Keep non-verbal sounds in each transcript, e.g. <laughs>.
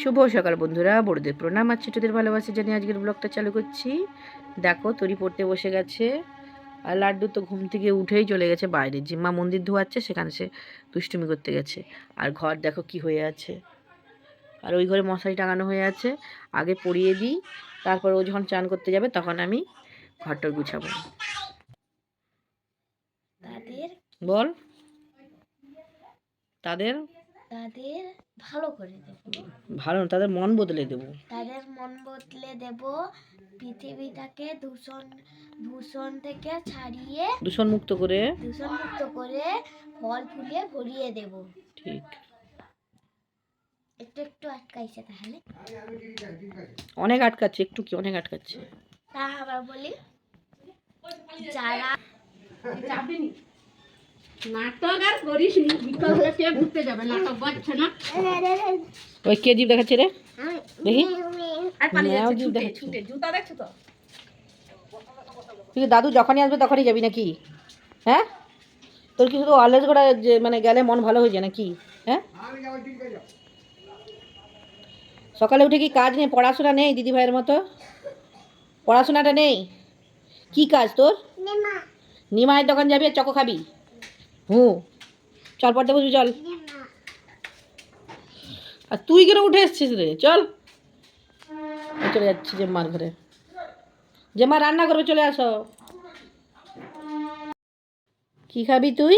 শুভ সকাল বন্ধুরা বড়দের প্রণাম আর ছোটদের ভালোবাসা জানি আজকের ব্লগটা চালু করছি। দেখো তরি পড়তে বসে গেছে আর লাড্ডু তো ঘুম থেকে উঠেই চলে গেছে বাইরে। জিম্মা মন্দির ধোয়াচ্ছে সেখানে সে দুষ্টুমি করতে গেছে। আর ঘর দেখো কি হয়ে আছে। আর ওই ঘরে মশারি টাঙানো হয়ে আছে। আগে পরিয়ে দিই তারপর ও যখন চান করতে যাবে তখন আমি ঘরটা গুছাবো। তাদের বল। তাদের তাদের ভালো করে দেব। ভালো তাদের মন বদলে দেবো। তাদের মন বদলে দেব পৃথিবীটাকে দূষণ দূষণ থেকে ছাড়িয়ে দূষণ মুক্ত করে। দূষণ মুক্ত করে ফল ফুলে ভরিয়ে দেব। ঠিক। একটু একটু আটকাইছে তাহলে। অনেক আটকাচ্ছে একটু কি অনেক আটকাচ্ছে? তা আবার বলি। যারা নাটক আর করিস নি বিকাল হলে সে ঘুরতে যাবে? নাটক বাজছে না। ওই কে দেখাচ্ছে রে? দেখি। আর পালিয়ে যাচ্ছে ছুটে ছুটে। জুতা দেখছ তো? তুই দাদু যখনই আসবে তখনই যাবি নাকি? হ্যাঁ? তোর কি শুধু অলরেজ করে যে মানে গেলে মন ভালো হয়ে যায় নাকি? হ্যাঁ? সকালে উঠে কি কাজ নেই? পড়াশোনা নেই দিদি ভাইয়ের মতো? পড়াশোনাটা নেই? কি কাজ তোর? নিমায়ের দোকান যাবি আর চকো খাবি? হুঁ চল পড়তে বসবি চল। আর তুই কেন উঠে এসছিস রে? চল। চলে যাচ্ছি জেম্মার ঘরে। জেম্মা, রান্না করবে, চলে আসো। কি খাবি তুই?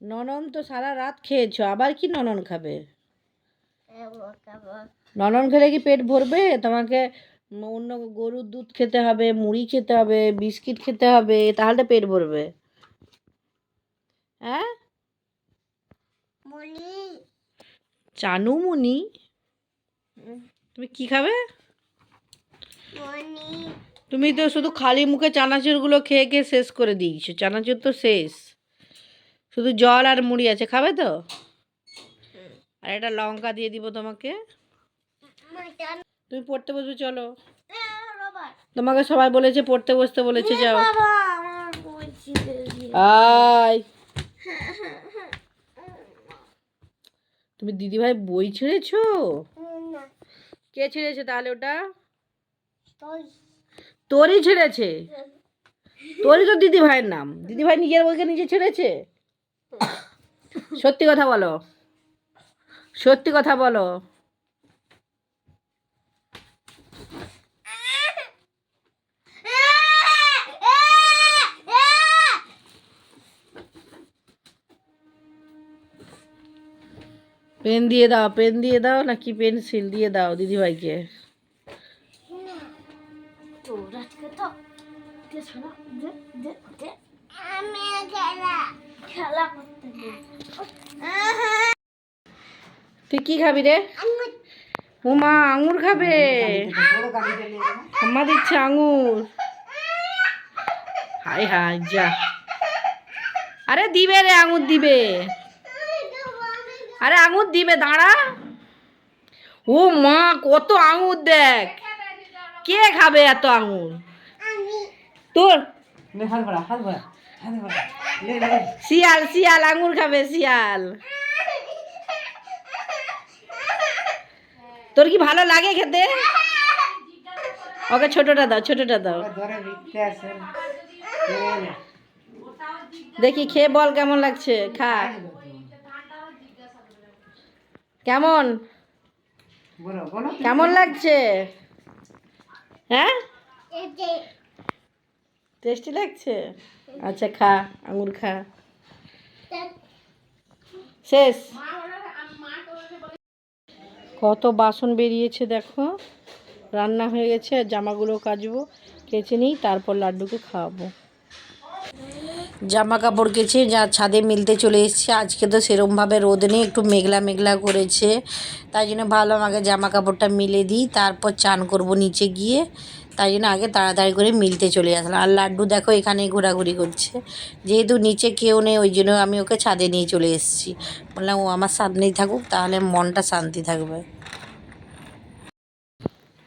ননন তো সারা রাত খেয়েছো, আবার কি ননন খাবে? ননন খেলে কি পেট ভরবে? তোমাকে অন্য গরুর দুধ খেতে হবে, মুড়ি খেতে হবে, বিস্কিট খেতে হবে, তাহলে পেট ভরবে। হ্যাঁ? চানুমুনি তুমি কি খাবে? তুমি তো শুধু খালি মুখে চানাচুরগুলো খেয়ে খেয়ে শেষ করে দিয়েছ। চানাচুর তো শেষ। শুধু জল আর মুড়ি আছে। খাবে তো? আর একটা লঙ্কা দিয়ে দিব তোমাকে। তুমি পড়তে বসবে চলো। তোমাকে সবাই বলেছে পড়তে বসতে বলেছে যাও। আয়। তুমি দিদিভাই বই ছেড়েছো? কে ছেড়েছে তাহলে ওটা? তোরই ছেড়েছে? তোরই তো দিদি ভাইয়ের নাম। দিদি ভাই নিজের বইকে নিজে ছেড়েছে? সত্যি কথা বলো। সত্যি কথা বলো। পেন দিয়ে দাও পেন দিয়ে দাও নাকি পেন্সিল দিয়ে দাও দিদি ভাইকে তোর আজকে তো দে শোনা, দে, দে, দে। খেলা। করতে দে। তুই কি খাবি রে? উমা আঙুর খাবে। আমার দিচ্ছে আঙুর। হাই হাই যা। আরে দিবে রে আঙুর দিবে। আরে আঙুর দিবে দাঁড়া। ও মা কত আঙুর দেখ। কে খাবে এত আঙুর? তোর। শিয়াল শিয়াল আঙুর খাবে শিয়াল। তোর কি ভালো লাগে খেতে? ওকে ছোটটা দাও ছোটটা দাও। দেখি খেয়ে বল কেমন লাগছে খা। কেমন? কেমন লাগছে? হ্যাঁ? টেস্টি। লাগছে? আচ্ছা খা আঙুর খা। শেষ। কত বাসন বেরিয়েছে দেখো। রান্না হয়ে গেছে আর জামাগুলো কাচবো কেচে নিই তারপর লাড্ডুকে খাওয়াবো। জামা কাপড় কেচে যা ছাদে মিলতে চলে এসেছে। আজকে তো সেরমভাবে রোদ নেই একটু মেঘলা মেঘলা করেছে। তাই জন্য ভাবলাম আগে জামা কাপড়টা মিলে দিই তারপর চান করব নিচে গিয়ে। তাই জন্য আগে তাড়াতাড়ি করে মিলতে চলে আসলাম। আর লাড্ডু দেখো এখানেই ঘোরাঘুরি করছে। যেহেতু নিচে কেউ নেই ওই জন্য আমি ওকে ছাদে নিয়ে চলে এসেছি। বললাম ও আমার সামনেই থাকুক তাহলে মনটা শান্তি থাকবে।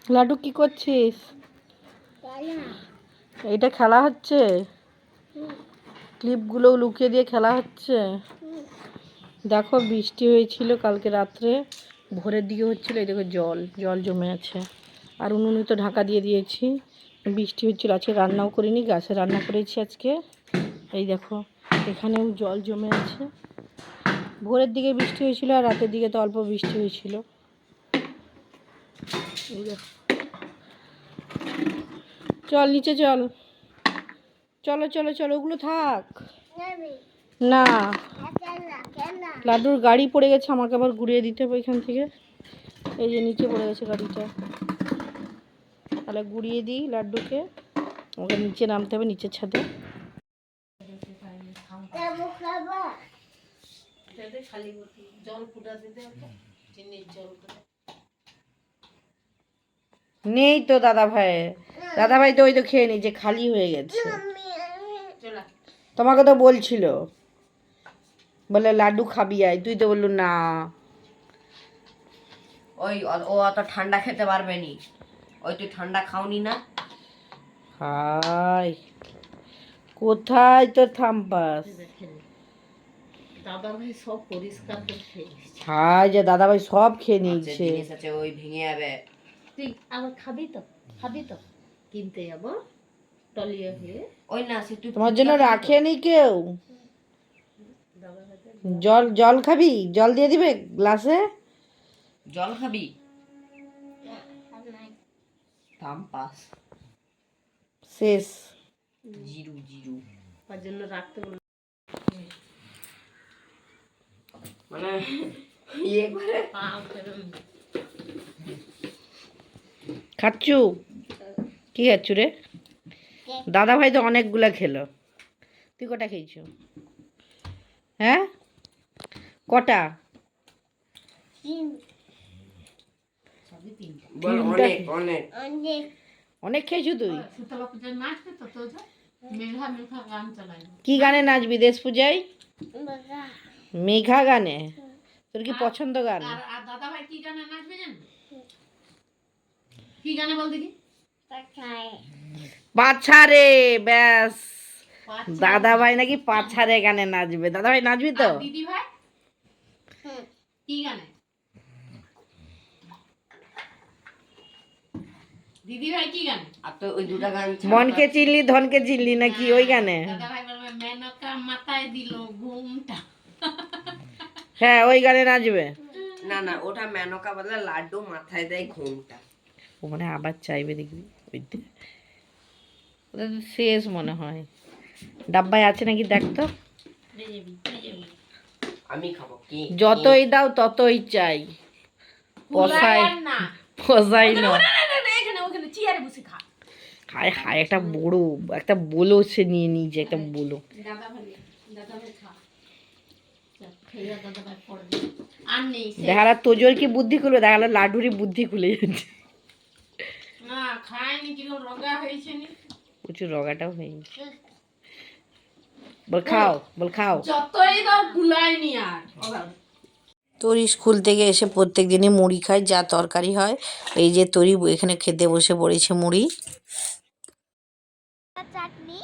লাড্ডু কি করছিস? এটা খেলা হচ্ছে? ক্লিপগুলো লুকিয়ে দিয়ে খেলা হচ্ছে। দেখো বৃষ্টি হয়েছিল কালকে রাত্রে, ভোরের দিকে হচ্ছিল, এই দেখো জল জল জমে আছে। আর উনুনে তো ঢাকা দিয়ে দিয়েছি। বৃষ্টি হচ্ছিল, আজকে রান্নাও করিনি, গাছে রান্না করেছি আজকে। এই দেখো, এখানেও জল জমে আছে। ভোরের দিকে বৃষ্টি হয়েছিল আর রাতের দিকে তো অল্প বৃষ্টি হয়েছিল। এই দেখো। চল, নিচে চল। চলো চলো চলো ওগুলো থাক। না। লাড্ডুর গাড়ি পড়ে গেছে আমাকে আবার ঘুরিয়ে দিতে হবে এখান থেকে। এই যে নিচে পড়ে গেছে গাড়িটা। তাহলে ঘুরিয়ে দিই লাড্ডুকে। ওকে নিচে নামতে হবে নিচের ছাদে। নেই তো। দাদা ভাই দাদা ভাই তো ওই তো খেয়ে নিয়েছে খালি হয়ে গেছে। তোমাকে তো বলছিল। বলে লাড্ডু খাবি আয়। তুই তো বললু না। ওই ও অত ঠান্ডা খেতে পারবে নি। ওই তুই ঠান্ডা খাওনি না? হাই কোথায় তোর থাম্পাস? দাদা ভাই সব পরিষ্কার করে খেয়ে হাই যে দাদা ভাই সব খেয়ে যে নিয়েছে। জিনিস আছে ওই ভেঙে যাবে। তুই আবার খাবি তো? খাবি তো? কিনতে যাব? তোমার জন্য রাখেনি কেউ? জল জল খাবি? জল দিয়ে দিবে গ্লাসে? জল খাবি? শেষ। জিরু জিরু। তার জন্য রাখতে বললাম মানে <laughs> ইয়ে করে। খাচ্ছু? কি খাচ্ছু রে? দাদা ভাই তো অনেকগুলা খেলো। তুই কটা খেয়েছো? হ্যাঁ? কটা? অনেক খেয়েছো। তুই? কি গানে নাচবি দেশ পূজায়? মেঘা। গানে? তোর কি পছন্দ গান? দাদা ভাই কি গানে নাচবে জানো? কি গানে বল দেখি? পাছারে ব্যাস। দাদা ভাই নাকি পাছারে গানে নাচবে। দাদা ভাই নাচবি তো? দিদি ভাই কি গানে? দিদি ভাই কি গানে? আর তো ওই দুটা গান মনকে চিনলি ধনকে চিনলি নাকি ওই গানে? দাদা ভাই বলবে মেনকা মাথায় দিল ঘুমটা। হ্যাঁ ওই গানে নাচবে। না না ওটা মেনকা বলে লাড্ডু মাথায় দেয় ঘুমটা। ও মানে আবার চাইবে দেখবি। ওইটা ওটা তো শেষ মনে হয়। ডাব্বায় আছে নাকি দেখ তো। আমি যতই দাও ততই চাই। পসাই না। পসাই না। এখানে ওখানে চেয়ারে বসে খা। হায় হায় একটা বড় একটা বলো সে নিয়ে নিয়েছে একটা বলো। নেই সে দেখালা তোজোর কি বুদ্ধি খুলবে? দেখালা লাডুরি বুদ্ধি খুলে যাচ্ছে। না খায়নি কীরকম রোগা হয়েছে নি? প্রচুর রগাটাও হয়ে গেছে। বল খাও বল খাও। যতই দাও আর তরি স্কুল থেকে এসে প্রত্যেক দিনই মুড়ি খায় যা তরকারি হয়। এই যে তরি এখানে খেতে বসে পড়েছে মুড়ি। চাটনি?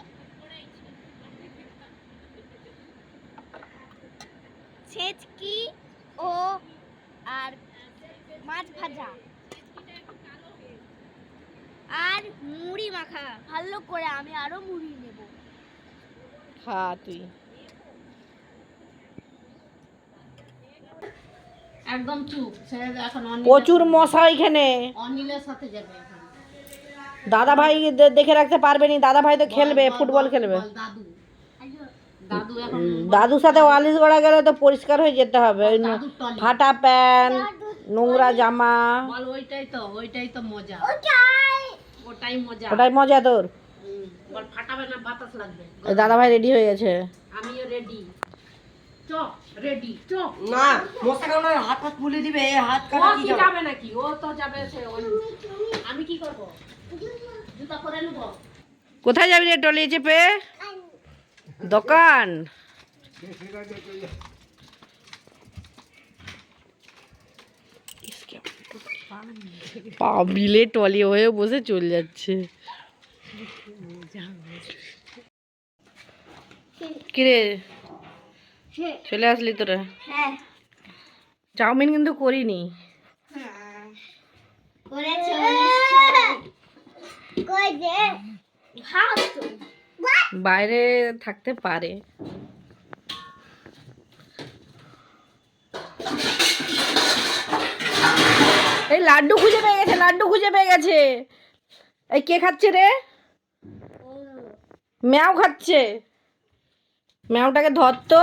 ছেচকি ও আর মাছ ভাজা। আর মুড়ি মাখা। ভালো করে আমি আরও মুড়ি নেব। খা তুই। একদম চুপ। এখন প্রচুর মশা এখানে। অনিলের সাথে যাবে দাদা ভাই দেখে রাখতে পারবে নি দাদা ভাই তো খেলবে ফুটবল খেলবে। দাদু। দাদু দাদুর সাথে ওয়ালিশ গড়া গেলে তো পরিষ্কার হয়ে যেতে হবে ফাটা প্যান্ট। নোংরা জামা। বল ওইটাই তো ওইটাই তো মজা। ওটাই। মজা। ওটাই মজা তোর? বল ফাটাবে না বাতাস লাগবে। ওই দাদা ভাই রেডি হয়ে গেছে। আমিও রেডি। চ রেডি চ। না মশা হাত হাত দিবে হাত কাটা কি কি যাবে? যাবে নাকি? ও তো যাবে সে আমি কি করব? জুতা পরে নেব। কোথায় যাবি রে টলি চেপে? দোকান। পা বিলে টলি হয়ে বসে চলে যাচ্ছে। কিরে? চলে আসলি তোরা? হ্যাঁ। চাউমিন কিন্তু করিনি। তো বাইরে থাকতে পারে। এই লাড্ডু খুঁজে পেয়ে গেছে, লাড্ডু খুঁজে পেয়ে গেছে। এই কে খাচ্ছে রে? ম্যাও খাচ্ছে। ম্যাওটাকে ধর তো।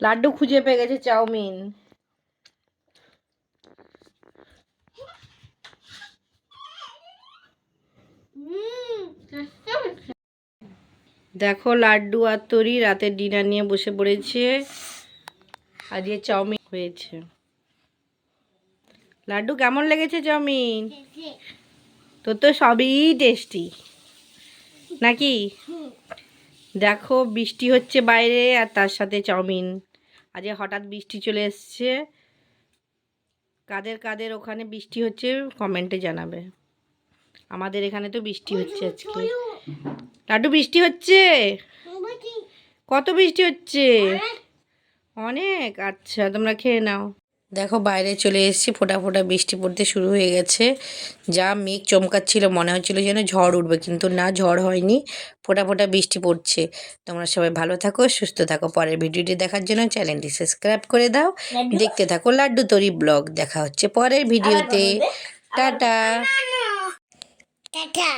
লাড্ডু খুঁজে পেয়ে গেছে চাউমিন। দেখো, লাড্ডু আর তরি রাতের ডিনার নিয়ে বসে পড়েছে। আজকে চাউমিন হয়েছে। লাড্ডু কেমন লেগেছে চাউমিন? তোর তো সবই টেস্টি। নাকি? দেখো বৃষ্টি হচ্ছে বাইরে আর তার সাথে চাউমিন। আজকে হঠাৎ বৃষ্টি চলে এসছে। কাদের কাদের ওখানে বৃষ্টি হচ্ছে কমেন্টে জানাবে। আমাদের এখানে তো বৃষ্টি হচ্ছে আজকে। লাড্ডু বৃষ্টি হচ্ছে? কত বৃষ্টি হচ্ছে? অনেক। আচ্ছা তোমরা খেয়ে নাও। দেখো বাইরে চলে এসেছি ফোটা ফোটা বৃষ্টি পড়তে শুরু হয়ে গেছে। যা মেঘ চমকাচ্ছিল মনে হচ্ছিল যেন ঝড় উঠবে কিন্তু না ঝড় হয়নি ফোটা ফোটা বৃষ্টি পড়ছে। তোমরা সবাই ভালো থাকো সুস্থ থাকো। পরের ভিডিওটি দেখার জন্য চ্যানেলটি সাবস্ক্রাইব করে দাও। দেখতে থাকো লাড্ডু তরি ব্লগ। দেখা হচ্ছে পরের ভিডিওতে। টাটা। টাটা।